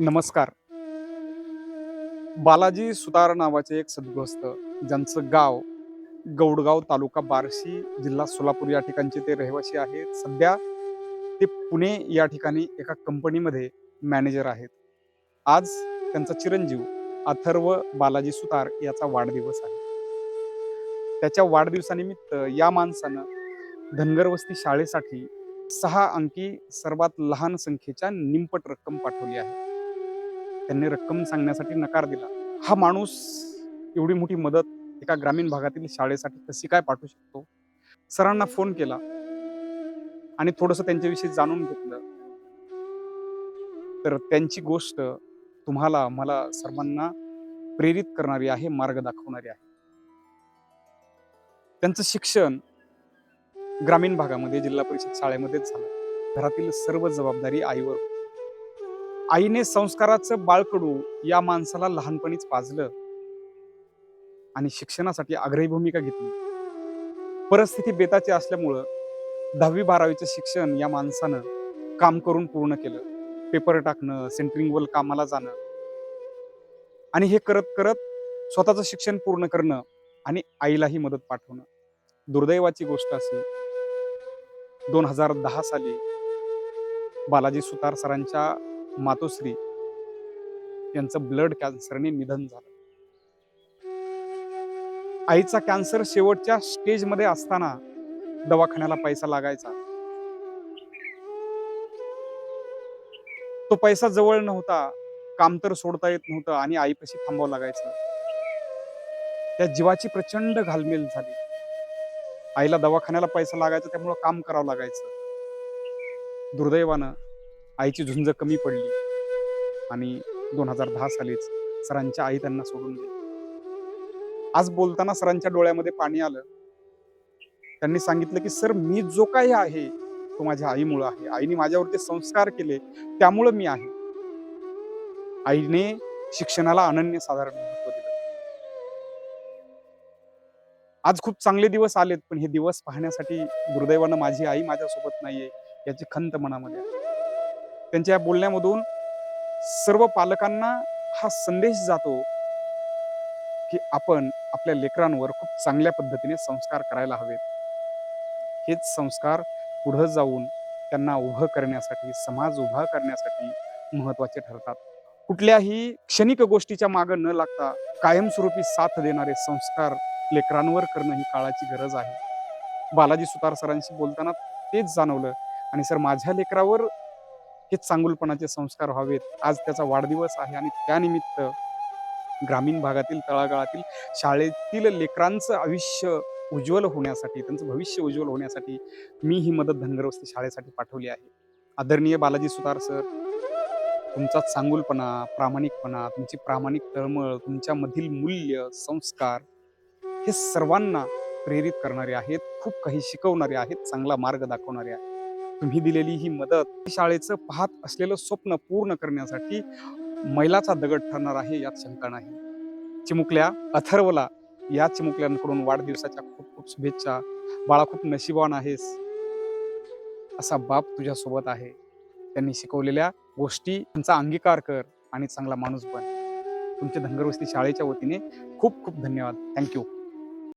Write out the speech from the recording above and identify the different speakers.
Speaker 1: नमस्कार. बालाजी सुतार नावाचे एक सद्गृहस्थ ज्यांचं गाव गौडगाव तालुका बार्शी जिल्हा सोलापूर या ठिकाणचे ते रहिवासी आहेत. सध्या ते पुणे या ठिकाणी एका कंपनीमध्ये मॅनेजर आहेत. आज त्यांचा चिरंजीव अथर्व बालाजी सुतार याचा वाढदिवस आहे. त्याच्या वाढदिवसानिमित्त या माणसानं धनगरवस्ती शाळेसाठी सहा अंकी सर्वात लहान संख्येच्या निंपट रक्कम पाठवली आहे. त्यांनी रक्कम सांगण्यासाठी नकार दिला. हा माणूस एवढी मोठी मदत एका ग्रामीण भागातील शाळेसाठी कशी काय पाठवू शकतो? सरांना फोन केला. आणि थोडस त्यांच्याविषयी जाणून घेतलं. तर त्यांची गोष्ट तुम्हाला मला सर्वांना प्रेरित करणारी आहे मार्ग दाखवणारी आहे. त्यांचं शिक्षण ग्रामीण भागामध्ये जिल्हा परिषद शाळेमध्येच झालं. घरातील सर्व जबाबदारी आईवर होती. आईने संस्काराचं बाळकडू या माणसाला लहानपणीच पाजलं. आणि शिक्षणासाठी आग्रही भूमिका घेतली. परिस्थिती बेताची असल्यामुळं दहावी बारावीचं शिक्षण या माणसानं काम करून पूर्ण केलं. पेपर टाकणं सेंटरिंगवर कामाला जाणं. आणि हे करत करत स्वतःचं शिक्षण पूर्ण करणं आणि आईलाही मदत पाठवणं. दुर्दैवाची गोष्ट अशी दोन हजार दहा साली बालाजी सुतार सरांच्या मातोश्री यांचं ब्लड कॅन्सरने निधन झालं. आईचा कॅन्सर शेवटच्या स्टेजमध्ये असताना दवाखान्याला पैसा लागायचा. तो पैसा जवळ नव्हता काम तर सोडता येत नव्हतं आणि आईपाशी थांबावं लागायचं. त्या जीवाची प्रचंड घालमेल झाली. आईला दवाखान्याला पैसा लागायचा त्यामुळं काम करावं लागायचं. दुर्दैवानं आईची झुंज कमी पडली. आणि दोन हजार दहा सालीच सरांच्या आई त्यांना सोडून दिली आज बोलताना सरांच्या डोळ्यामध्ये पाणी आलं. त्यांनी सांगितलं की सर मी जो काही आहे तो माझ्या आईमुळं आहे. आईने माझ्यावरती संस्कार केले त्यामुळं मी आहे. आईने शिक्षणाला अनन्यसाधारण महत्त्व दिलं. आज खूप चांगले दिवस आलेत पण हे दिवस पाहण्यासाठी दुर्दैवानं माझी आई माझ्यासोबत नाहीये याची खंत मनामध्ये आहे. त्यांच्या बोलण्यामधून सर्व पालकांना हा संदेश जातो की आपण आपल्या लेकरांवर खूप चांगल्या पद्धतीने संस्कार करायला हवेत. हेच संस्कार पुढं जाऊन त्यांना उभं करण्यासाठी समाज उभा करण्यासाठी महत्त्वाचे ठरतात. कुठल्याही क्षणिक गोष्टीच्या मागं न लागता कायमस्वरूपी साथ देणारे संस्कार लेकरांवर करणं ही काळाची गरज आहे. बालाजी सुतार सरांशी बोलताना तेच जाणवलं आणि सर माझ्या लेकरावर हे चांगुलपणाचे संस्कार व्हावेत. आज त्याचा वाढदिवस आहे आणि त्यानिमित्त ग्रामीण भागातील तळागाळातील शाळेतील लेकरांचं आयुष्य उज्ज्वल होण्यासाठी त्यांचं भविष्य उज्ज्वल होण्यासाठी मी ही मदत धनगरवस्ती शाळेसाठी पाठवली आहे. आदरणीय बालाजी सुतार सर तुमचा चांगुलपणा प्रामाणिकपणा तुमची प्रामाणिक तळमळ तुमच्यामधील मूल्य संस्कार हे सर्वांना प्रेरित करणारे आहेत खूप काही शिकवणारे आहेत चांगला मार्ग दाखवणारे आहेत. तुम्ही दिलेली ही मदत शाळेचं पाहत असलेलं स्वप्न पूर्ण करण्यासाठी मैलाचा दगड ठरणार आहे यात शंका नाही. चिमुकल्या अथर्वला या चिमुकल्यांकडून वाढदिवसाच्या खूप खूप शुभेच्छा. बाळा खूप नशिबान आहेस. असा बाप तुझ्यासोबत आहे. त्यांनी शिकवलेल्या गोष्टी त्यांचा अंगीकार कर आणि चांगला माणूस बन. तुमच्या धनगरवस्ती शाळेच्या वतीने खूप खूप धन्यवाद. थँक्यू